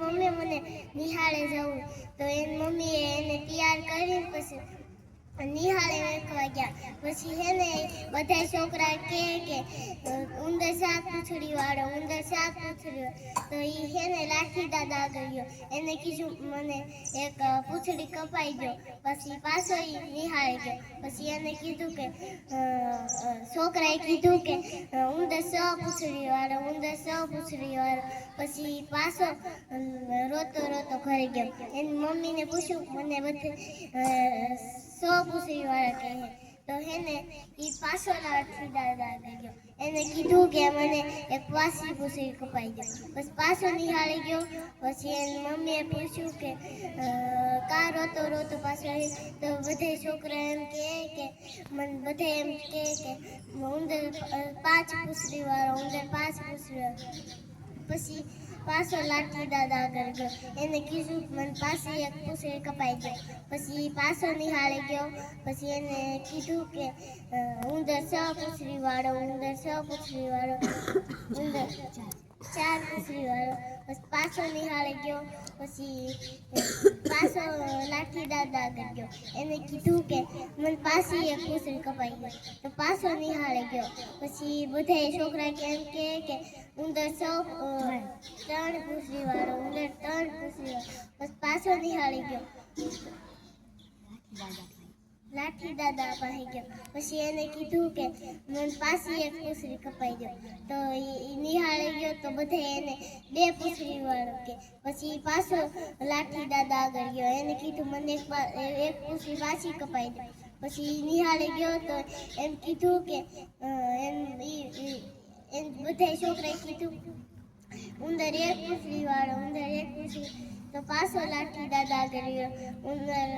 Mummy મને નિહાળે જવું. તો એની મમ્મીએ એને તૈયાર કરીને પછી નિહાળે વેખવા ગયા પછી હે ને બધા કહે કે ઉંદર શાક પૂછડી ઉંદર શાક પૂછડી. તો એ હે ને લાઠી દાદા આગળ એને કીધું મને એક અ, કપાઈ ગયો પછી પાછો એ નિહાળે ગયો. પછી એને કીધું કે છોકરાએ કીધું કે ઉંદર સ પૂછડી વાળો ઉંદર સો પૂછડી વાળો. પછી પાછો રોતો રોતો ઘરે ગયો. એની મમ્મીને પૂછ્યું મને બધે સો પૂછડી વાળા કહે તો હે ને ઈ પાછો લાઠી દાદા ગયો એને કીધું કે મને એક વાસી પૂછડી કપાઈ ગયો બસ પાછો નિહાળી ગયો પછી એની મમ્મીએ પૂછ્યું કે કા રોતો રોતો પાછો તો બધે છોકરા એમ કહે કે મને બધે એમ કહે કે ઉંદર પાંચ પૂસરી વાળો ઉંદર પાંચ પૂસરી પછી પાછો લાઠી દાદા આગળ ગયો એને કીધું, મને પાસે એક પૂછડી કપાઈ ગઈ. પછી પાછો નિહાળે ગયો. પછી એને કીધું કે, ઉંદર છ પૂછડી વાળો, ઉંદર છ પૂછડી વાળો. ઉંદર ચાર પૂછડી વાળો પછી પાછો નિહાળે ગયો પછી અ, પાછો લાઠી દાદા આગળ ગયો એને કીધું કે મને પાછી એક પૂછડી કપાઈ ગઈ તો પાછો નિહાળે ગયો પછી બધા છોકરા કેમ કે કે ઉંદર સૌ અ, ત્રણ પૂછડી વાળો ઉંદર ત્રણ પૂછડી વાળો પછી પાછો નિહાળી ગયો લાઠી દાદા પાસે ગયો પછી એને કીધું કે મને પાછી એક પૂછડી કપાઈ ગયો તો ઈ નિહાળી ગયો તો બધે એને બે પૂછડી વાળો કે પછી પાછો લાઠી દાદા આગળ ગયો. એને કીધું, મને એક પૂછડી પાછી કપાઈ દે. પછી નિહાળે ગયો તો એમ કીધું કે એમ એમ બધા છોકરાએ કીધું, ઉંદર એક પૂછડી વાળો, ઉંદર એક પૂછડી. તો પાછો લાઠી દાદા આગળ ગયો. ઉંદર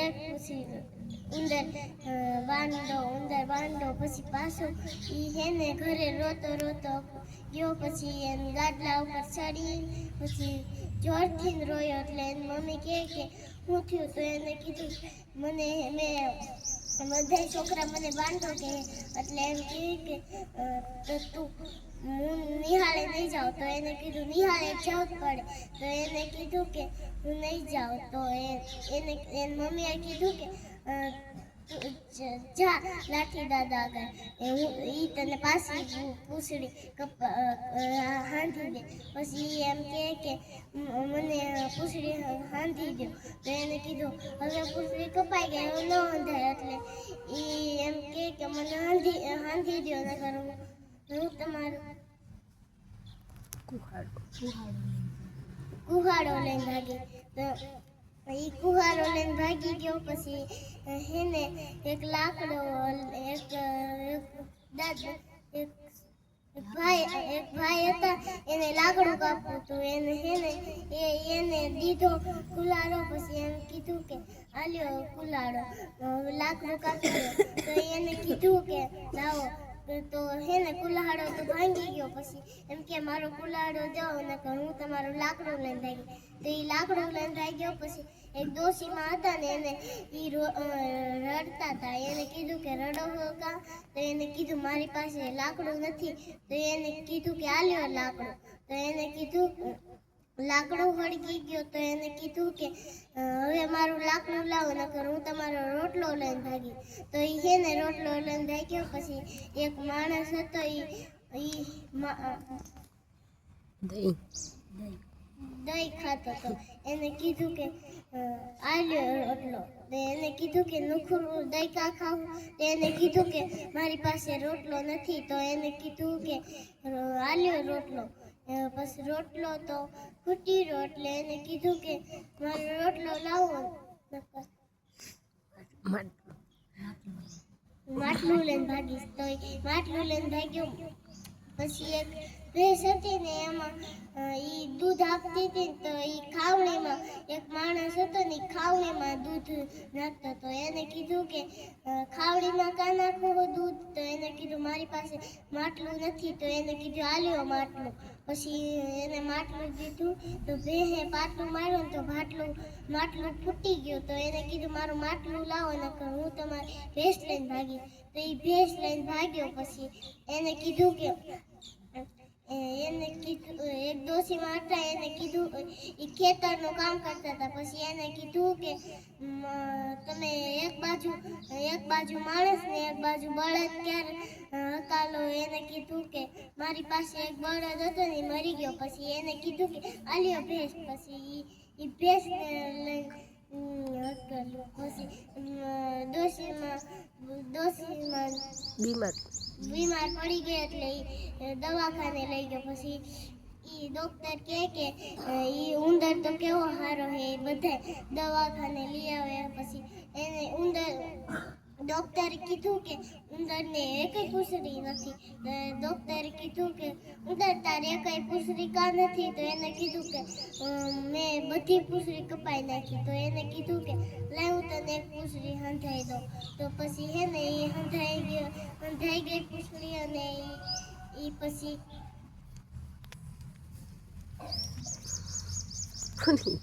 એક ઉંદર બાંડો ઉંદર બાંડો પછી પાછો એ હેને ઘરે રોતો રોતો ગયો, પછી એને ગાડલા ઉપર ચડી, પછી જોરથી રોયો એટલે એની મમ્મી કહે કે, હું થયું તો? એને કીધું, મને, મેં, બધા છોકરા મને બાંધો કે એટલે એમ કહે કે તો હું નિહાળે નહીં જાઉં. તો એને કીધું, નિહાળે જવું જ પડે. તો એને કીધું કે, હું નહીં જાઉં. તો એને એને, એની મમ્મીએ કીધું કે જ- લાઠી દાદા આગળ એ હું ઈ તને પાછી પૂછડી હાંધી દે પછી એમ કહે કે મને પૂછડી હાંધી દો તો એને કીધું હવે પૂછડી કપાઈ ગઈ એવું ન હંધાય એટલે ઈ એમ કહે કે મને હાંધી હાંધી દો ને હું હું તમારું કુહાડો લઈને ભાગી તો એ કુહારો લઈને ભાગી ગયો, પછી હેને એક લાકડો, એક દાદા, એક ભાઈ એક ભાઈ હતા, એને લાકડું કાપવું હતું, એને હેને એ, એને દીધો કુલાડો પછી એમ કીધું કે આલ્યો કુલાડો લાકડું કાપ્યું તો એને કીધું કે, લાવો તો હેને કુલાડો તો ભાંગી ગયો પછી. એમ કે મારો કુલાડો જાઓ ને હું તમારું લાકડું લઈને ગયો તો એ લાકડો ભાગી ગયો પછી એક ડોશીમાં હતા ને એને એ રડતા હતા. એને કીધું કે રડો હો કા? તો એને કીધું મારી પાસે લાકડું નથી. તો એને કીધું કે આલ્યો લાકડું. તો એને કીધું લાકડું વળગી ગયો તો એને કીધું કે હવે મારું લાકડું લાવો નકર હું તમારો રોટલો લઈને ભાગી. તો એ છે ને રોટલો લઈને ભાગ્યો પછી એક માણસ હતો એ દહીં. ખાતો હતો. એને કીધું કે આવ્યો રોટલો. તો એને કીધું કે નુખરું દહીં કા ખાવું? તો એને કીધું કે મારી પાસે રોટલો નથી. તો એને કીધું કે આલ્યો રોટલો. પછી રોટલો તો ખૂટી રહ્યો એટલે એને કીધું કે મારો રોટલો લાવો. માટલું. લઈને ભાગીશ તો માટલું લઈને ભાગ્યો. પછી એક ભેંસ હતી એમાં એ દૂધ આપતી હતી તો એ ખાવણીમાં, એક માણસ હતો ને ખાવણીમાં દૂધ નાખતો તો એને કીધું કે ખાવણીમાં કા નાખવું દૂધ? તો એને કીધું, મારી પાસે માટલું નથી. તો એને કીધું, આલ્યો માટલું. પછી એને માટલું દીધું, તો ભેહે પાટલું માર્યું ને તો માટલું માટલું ફૂટી ગયું. તો એને કીધું, મારું માટલું લાવો, નકર હું તમારી ભેંસ લઈને ભાગી. તો એ ભેંસ લઈને ભાગ્યો. પછી એને કીધું કે એને કીધું, એક ડોશીમાં હતા એને કીધું એ ખેતરનું કામ કરતા હતા. પછી એને કીધું કે તમે એક બાજુ એક બાજુ માણસ ને એક બાજુ બળદ ક્યારે? હકાલો એને કીધું કે, મારી પાસે એક બળદ હતો ને મરી ગયો. પછી એને કીધું કે, આલ્યો ભેંસ. પછી એ હકાલો. પછી ડોશીમાં ડોશીમાં બીમાર. બીમાર પડી ગઈ એટલે દવાખાને લઈ ગયો. પછી ઈ ડોક્ટર કહે કે એ ઉંદર તો કેવો સારો હે એ બધા દવાખાને લઈ આવ્યા પછી એને ઉંદર ડોક્ટરે કીધું કે ઉંદરને એક ઘૂસડી નથી. ડોક્ટરે કીધું કે ઉદર તારે કઈ પૂંછડી કા નથી? તો એને કીધું કે મેં બધી પુસરી કપાઈ નાખી. તો એને કીધું કે લાવ હું તને એક પુસરી હંધાઈ દઉં. તો પછી હે ને, એ હંધાઈ ગયો, હંધાઈ ગઈ પુસરી અને એ પછી કોની?